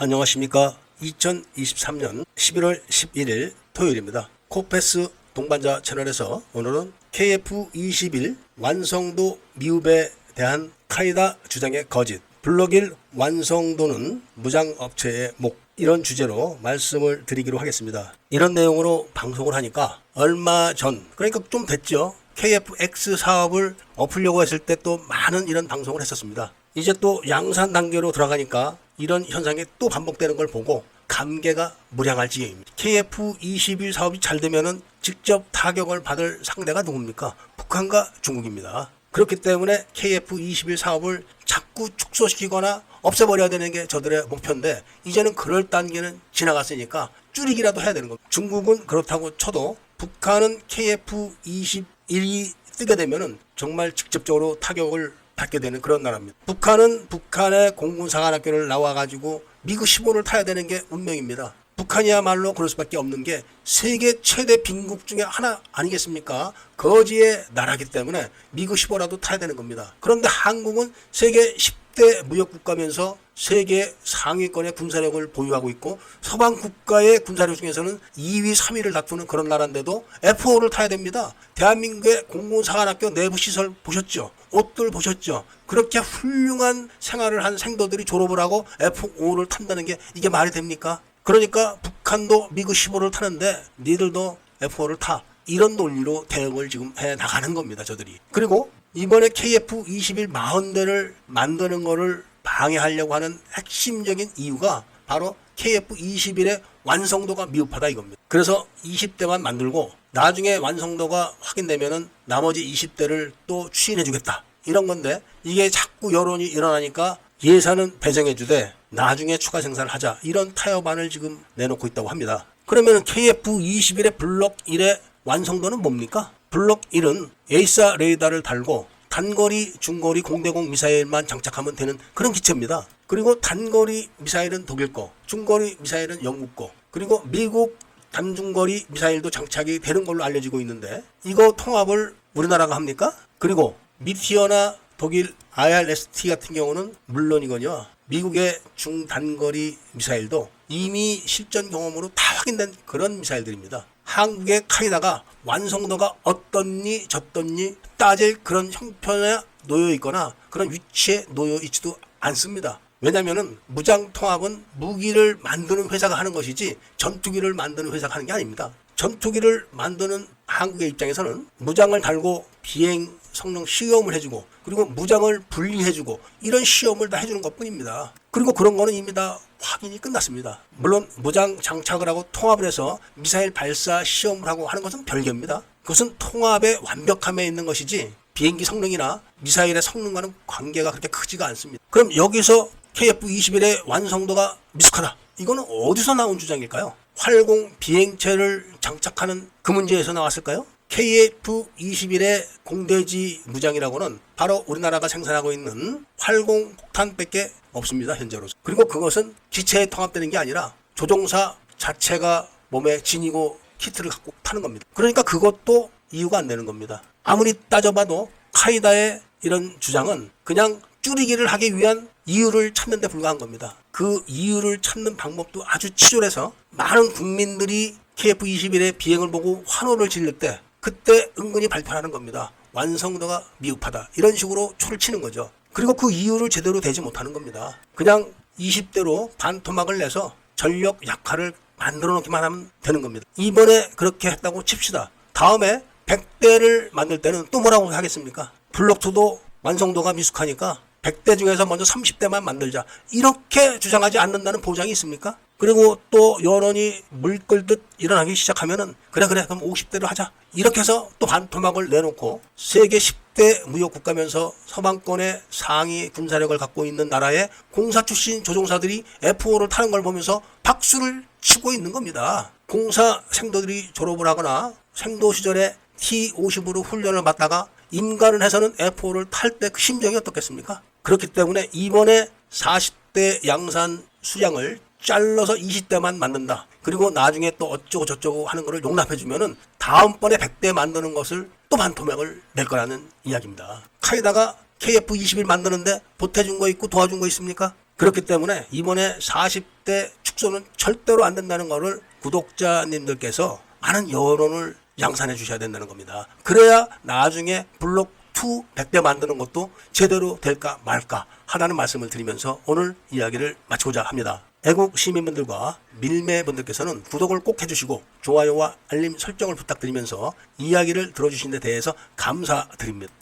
안녕하십니까. 2023년 11월 11일 토요일입니다. 코패스 동반자 채널에서 오늘은 KF21 완성도 미흡에 대한 카이다 주장의 거짓, 블록일 완성도는 무장업체의 목, 이런 주제로 말씀을 드리기로 하겠습니다. 이런 내용으로 방송을 하니까 얼마 전, 그러니까 좀 됐죠. KFX 사업을 엎으려고 했을 때 또 많은 이런 방송을 했었습니다. 이제 또 양산 단계로 들어가니까 이런 현상이 또 반복되는 걸 보고 감개가 무량할 지경입니다. KF21 사업이 잘 되면은 직접 타격을 받을 상대가 누굽니까? 북한과 중국입니다. 그렇기 때문에 KF21 사업을 자꾸 축소시키거나 없애버려야 되는 게 저들의 목표인데 이제는 그럴 단계는 지나갔으니까 줄이기라도 해야 되는 겁니다. 중국은 그렇다고 쳐도 북한은 KF21이 뜨게 되면은 정말 직접적으로 타격을 받게 되는 그런 나라입니다. 북한은 북한의 공군사관학교를 나와가지고 미그 15를 타야 되는 게 운명입니다. 북한이야말로 그럴 수밖에 없는 게 세계 최대 빈국 중에 하나 아니겠습니까? 거지의 나라기 때문에 미그 15라도 타야 되는 겁니다. 그런데 한국은 세계 10대 무역 국가면서 세계 상위권의 군사력을 보유하고 있고 서방 국가의 군사력 중에서는 2위, 3위를 다투는 그런 나라인데도 F5를 타야 됩니다. 대한민국의 공군사관학교 내부 시설 보셨죠? 옷들 보셨죠? 그렇게 훌륭한 생활을 한 생도들이 졸업을 하고 F5를 탄다는 게 이게 말이 됩니까? 그러니까 북한도 미그 15를 타는데 니들도 F5를 타. 이런 논리로 대응을 지금 해 나가는 겁니다, 저들이. 그리고 이번에 KF21 40대를 만드는 거를 방해하려고 하는 핵심적인 이유가 바로 KF21의 완성도가 미흡하다 이겁니다. 그래서 20대만 만들고 나중에 완성도가 확인되면은 나머지 20대를 또 추진해 주겠다. 이런 건데 이게 자꾸 여론이 일어나니까 예산은 배정해 주되 나중에 추가 생산을 하자. 이런 타협안을 지금 내놓고 있다고 합니다. 그러면 KF21의 블록 1의 완성도는 뭡니까? 블록 1은 에이사 레이더를 달고 단거리, 중거리 공대공 미사일만 장착하면 되는 그런 기체입니다. 그리고 단거리 미사일은 독일 거, 중거리 미사일은 영국 거, 그리고 미국 단중거리 미사일도 장착이 되는 걸로 알려지고 있는데 이거 통합을 우리나라가 합니까? 그리고 미티어나 독일 IRST 같은 경우는 물론이거든요. 미국의 중단거리 미사일도 이미 실전 경험으로 다 확인된 그런 미사일들입니다. 한국의 카이다가 완성도가 어떻니 저떻니 따질 그런 형편에 놓여 있거나 그런 위치에 놓여 있지도 않습니다. 왜냐하면 무장 통합은 무기를 만드는 회사가 하는 것이지 전투기를 만드는 회사가 하는 게 아닙니다. 전투기를 만드는 한국의 입장에서는 무장을 달고 비행 성능 시험을 해주고 그리고 무장을 분리해주고 이런 시험을 다 해주는 것뿐입니다. 그리고 그런 거는 이미 다 확인이 끝났습니다. 물론 무장 장착을 하고 통합을 해서 미사일 발사 시험을 하고 하는 것은 별개입니다. 그것은 통합의 완벽함에 있는 것이지 비행기 성능이나 미사일의 성능과는 관계가 그렇게 크지가 않습니다. 그럼 여기서 KF-21의 완성도가 미숙하다. 이거는 어디서 나온 주장일까요? 활공 비행체를 장착하는 그 문제에서 나왔을까요? KF-21의 공대지 무장이라고는 바로 우리나라가 생산하고 있는 활공 폭탄밖에 없습니다, 현재로서. 그리고 그것은 기체에 통합되는 게 아니라 조종사 자체가 몸에 지니고 키트를 갖고 타는 겁니다. 그러니까 그것도 이유가 안 되는 겁니다. 아무리 따져봐도 카이다의 이런 주장은 그냥 줄이기를 하기 위한 이유를 찾는 데 불과한 겁니다. 그 이유를 찾는 방법도 아주 치졸해서 많은 국민들이 KF-21의 비행을 보고 환호를 질릴 때 그때 은근히 발표하는 겁니다. 완성도가 미흡하다. 이런 식으로 초를 치는 거죠. 그리고 그 이유를 제대로 대지 못하는 겁니다. 그냥 20대로 반토막을 내서 전력 약화를 만들어 놓기만 하면 되는 겁니다. 이번에 그렇게 했다고 칩시다. 다음에 100대를 만들 때는 또 뭐라고 하겠습니까? 블록2도 완성도가 미숙하니까 100대 중에서 먼저 30대만 만들자. 이렇게 주장하지 않는다는 보장이 있습니까? 그리고 또 여론이 물 끓듯 일어나기 시작하면은 그래 그래 그럼 50대로 하자. 이렇게 해서 또 반토막을 내놓고 세계 10대 무역 국가면서 서방권의 상위 군사력을 갖고 있는 나라의 공사 출신 조종사들이 F5를 타는 걸 보면서 박수를 치고 있는 겁니다. 공사 생도들이 졸업을 하거나 생도 시절에 T50으로 훈련을 받다가 임관을 해서는 F5를 탈 때 그 심정이 어떻겠습니까? 그렇기 때문에 이번에 40대 양산 수량을 잘라서 20대만 만든다. 그리고 나중에 또 어쩌고 저쩌고 하는 거를 용납해 주면은 다음번에 100대 만드는 것을 또 반토막을 낼 거라는 이야기입니다. 카이다가 KF21 만드는데 보태준 거 있고 도와준 거 있습니까? 그렇기 때문에 이번에 40대 축소는 절대로 안 된다는 거를 구독자님들께서 많은 여론을 양산해 주셔야 된다는 겁니다. 그래야 나중에 블록 2 100대 만드는 것도 제대로 될까 말까 하라는 말씀을 드리면서 오늘 이야기를 마치고자 합니다. 애국 시민분들과 밀매분들께서는 구독을 꼭 해주시고 좋아요와 알림 설정을 부탁드리면서 이야기를 들어주신 데 대해서 감사드립니다.